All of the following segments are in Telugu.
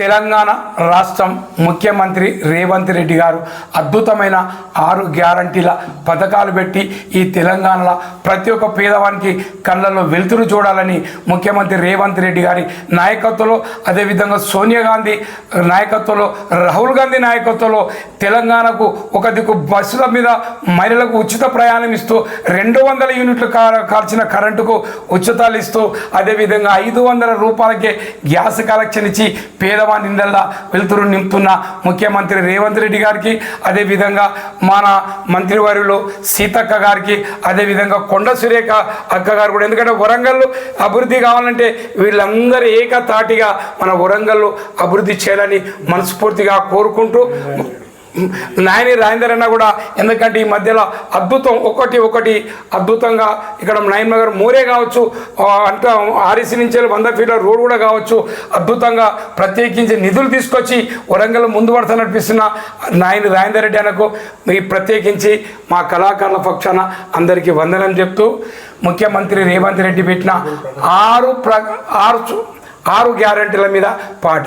తెలంగాణ రాష్ట్రం ముఖ్యమంత్రి రేవంత్ రెడ్డి గారు అద్భుతమైన ఆరు గ్యారంటీల పథకాలు పెట్టి ఈ తెలంగాణలో ప్రతి ఒక్క పేదవానికి కళ్ళల్లో వెలుతురు చూడాలని ముఖ్యమంత్రి రేవంత్ రెడ్డి గారి నాయకత్వంలో అదేవిధంగా సోనియా గాంధీ నాయకత్వంలో రాహుల్ గాంధీ నాయకత్వంలో తెలంగాణకు ఒక దిక్కు బస్సుల మీద మహిళలకు ఉచిత ప్రయాణం ఇస్తూ రెండు వందల యూనిట్లు కాల్చిన కరెంటుకు ఉచితాలు ఇస్తూ అదేవిధంగా ఐదు వందల రూపాయలకే గ్యాస్ కలెక్షన్ ఇచ్చి పేదవాని నిందల్లా వెలుతురు నింపుతున్న ముఖ్యమంత్రి రేవంత్ రెడ్డి గారికి అదేవిధంగా మన మంత్రివర్యులు సీతక్క గారికి అదేవిధంగా కొండ సురేఖ అక్క గారు కూడా. ఎందుకంటే వరంగల్ అభివృద్ధి కావాలంటే వీళ్ళందరూ ఏకతాటిగా మన వరంగల్ అభివృద్ధి చేయాలని మనస్ఫూర్తిగా కోరుకుంటూ నాయని రాజేందర్ అన్న కూడా ఎందుకంటే ఈ మధ్యలో అద్భుతం ఒకటి ఒకటి అద్భుతంగా ఇక్కడ నయన్ నగర్ మోరే కావచ్చు అంటే ఆర్ఈసీ నుంచి వంద ఫీట్ల రోడ్ కూడా కావచ్చు అద్భుతంగా ప్రత్యేకించి నిధులు తీసుకొచ్చి వరంగల్ ముందు వరుస నడిపిస్తున్న నాయని రాజేందర్ రెడ్డి అన్నకు మీ ప్రత్యేకించి మా కళాకారుల పక్షాన అందరికీ వందనం చెప్తూ ముఖ్యమంత్రి రేవంత్ రెడ్డి పెట్టిన ఆరు ప్ర ఆరు ఆరు గ్యారంటీల మీద పాట.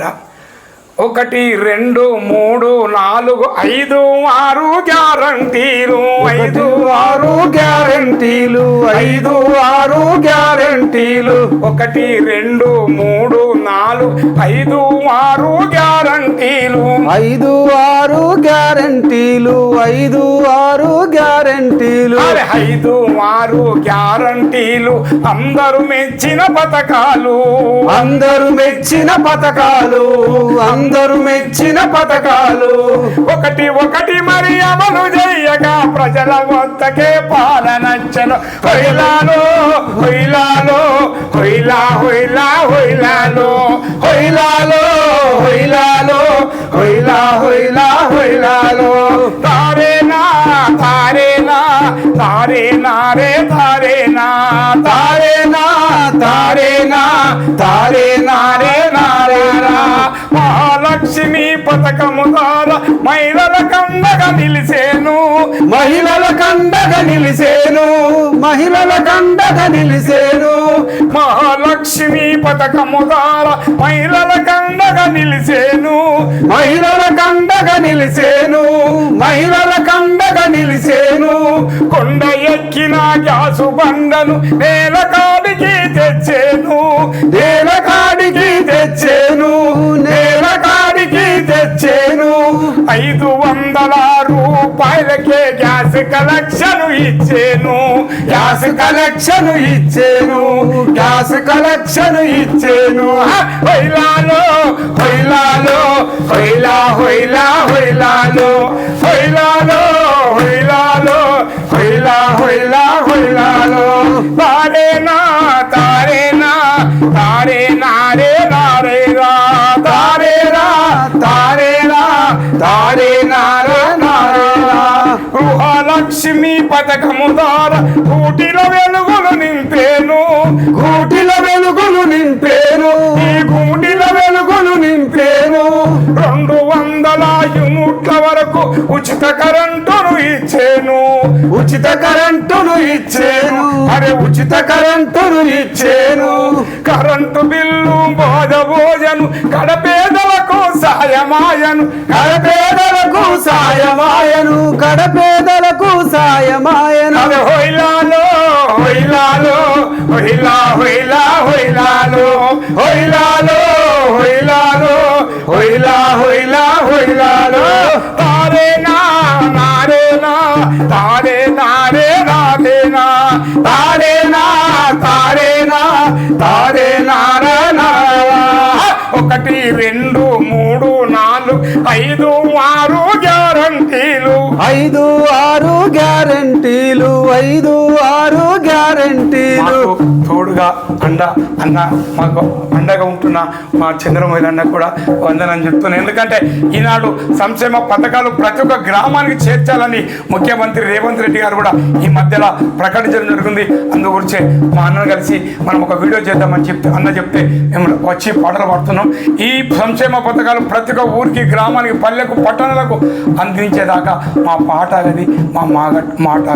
ఒకటి రెండు మూడు నాలుగు ఐదు ఆరు గ్యారంటీలు ఐదు ఆరు గ్యారంటీలు ఐదు ఆరు గ్యారంటీలు ఒకటి రెండు మూడు నాలుగు ఐదు ఆరు గ్యారంటీలు. ఐదు ఆరు గ్యారంటీలు ఐదు ఆరు గ్యారంటీలు. ఐదు ఆరు గ్యారంటీలు అందరూ మెచ్చిన పథకాలు. అందరూ మెచ్చిన పథకాలు అందరూ మెచ్చిన పథకాలు. ఒకటి ఒకటి మరి అమలు చేయగా ప్రజల వద్దకే పాలనచ్చను హొయిలాలో హొయిలాలో హొయిలా హొయిలా హొయిలాలో. హొయిలాలో హొయిలాలో హొయిలా హొయిలా. హొయిలాలో తారేనా రే తారేనా తారేనా తారేనా తారేనా రే నారేనా మహాలక్ష్మి పథకము ద్వారా మహిళల కండగా నిలిసేను। మహిళల కండగా నిలిసేను మహిళల కండగా నిలిసేను। మహాలక్ష్మి పథకము ద్వారా మహిళల కండగా నిలిసేను। మహిళల కండగా నిలిసేను మహిళల కండగా నిలిసేను। ఎక్కిన గ్యాసు బండను నేల కాడికి తెచ్చేను. నేల కాడికి తెచ్చేను. నేల కాడికి తెచ్చేను. ఐదు వందల రూపాయలకే గ్యాస్ కలెక్షన్ ఇచ్చేను. గ్యాస్ కలెక్షన్ ఇచ్చేను. గ్యాస్ కలెక్షన్ ఇచ్చేను. హైలాలో హైలాలో హైలా హైలా హైలాలో హైలాలో హొయిలా హొయిలాలో తారేనా తారేనా తారే నారే నారే రా తారేరా తారేరా తారే నారే నారే రా గృహలక్ష్మి పథకము ద్వారా కూటిల వెలుగులు నింపేను. కూటిల వెలుగులు నింపేను. ఈ గూటిల వెలుగులు నింపేను. రెండు వందల యూనిట్ల వరకు ఉచిత కరెంటును ఇచ్చేను. ఉచిత కరెంటును ఇచ్చేను. అరే ఉచిత కరెంటును ఇచ్చేను. కరెంటు బిల్లు బోధ భోజను కడపేదలకు సాయమాయను. కడపేదలకు సాయమాయను. కడపేదలకు సాయమాయను. అరే హొయిలాలో హొయిలాలో హొయిలా హొయిలా హొయిలాలో హొయిలాలో హొయిలాలో హొయిలా హొయిలా హొయిలాలో తారేనా నారేనా తారే నారేనా తారే నా తారే నారా నారా ఒకటి రెండు మూడు నాలుగు ఐదు ఆరు గ్యారంటీలు. ఐదు ఆరు గ్యారంటీలు ఐదు ఆరు గ్యారంటీలు. తోడుగా అండ అన్న మాకు అండగా ఉంటున్న మా చంద్రమోహన్ అన్న కూడా వందనని చెప్తున్నాను ఎందుకంటే ఈనాడు సంక్షేమ పథకాలు ప్రతి ఒక్క గ్రామానికి చేర్చాలని ముఖ్యమంత్రి రేవంత్ రెడ్డి గారు కూడా ఈ మధ్యలో ప్రకటించడం జరిగింది. అందుగురించే మా అన్న కలిసి మనం ఒక వీడియో చేద్దామని చెప్తే అన్న చెప్తే మేము వచ్చి పాటలు పాడుతున్నాం. ఈ సంక్షేమ పథకాలు ప్రతి ఒక్క ఊరికి గ్రామానికి పల్లెకు పట్టణాలకు అందించేదాకా మా పాట ఆగది మా మాట మాట